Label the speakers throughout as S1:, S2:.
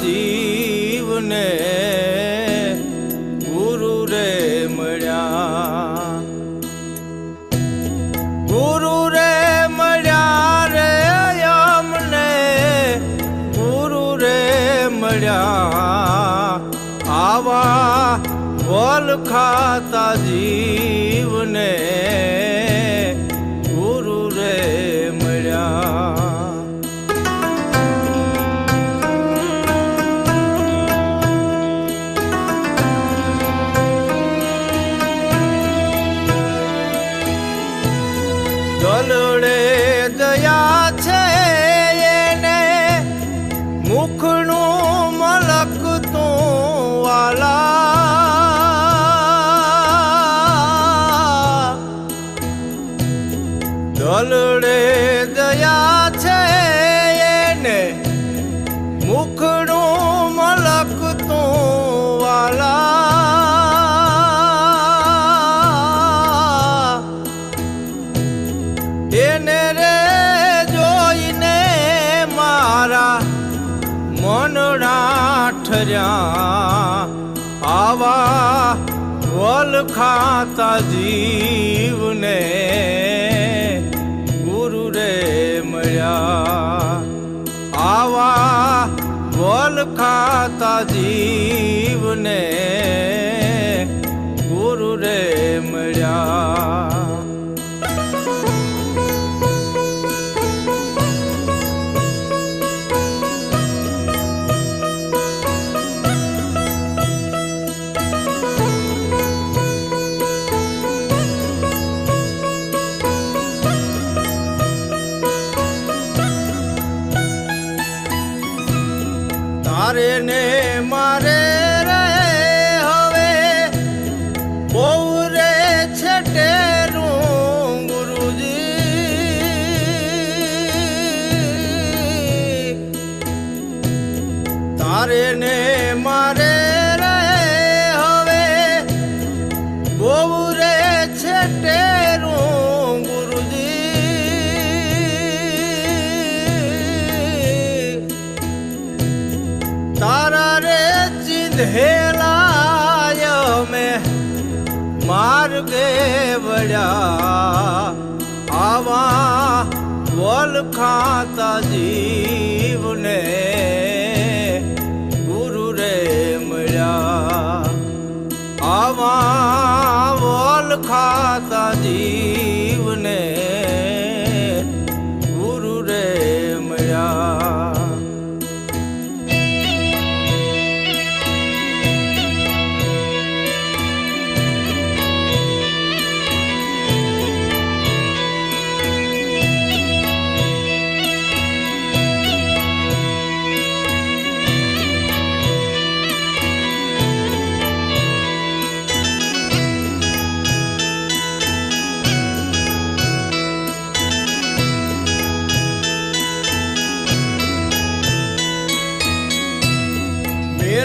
S1: જીવને ગુરુ રે મળ્યા. ગુરુ રે મળ્યા રે અમને, ગુરુ રે મળ્યા. આવા વલ ખાતા જીવને દલડે દયા છે એને. મલક તું વાલા. એને રે જોઈને મારા મનડા ઠર્યા. આવા વલ ખાતા જીવને. મળ્યા. આવા બોલ ખાતા જીવને ગુરુ રે મળ્યા. તારે ને મારે રે હવે. બહુ રે છટેરું ગુરુજી. તારે ને ચીંધેલાય મેં માર્ગે વળ્યા. આવા વલ ખાતા જીવને ગુરુ રે મળ્યા. આવા વલ ખાતા જીવને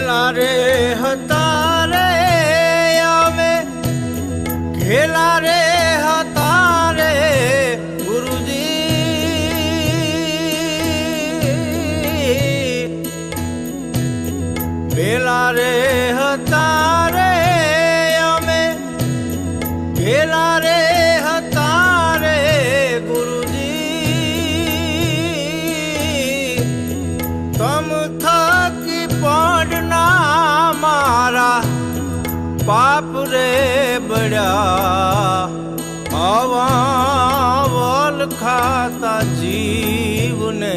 S1: મેલા રે હતા રે અમે ઘેલા રે હતા રે ગુરુજી. ભેલા રે હતા રે બળ્યા આવા વલ ખાતા જીવને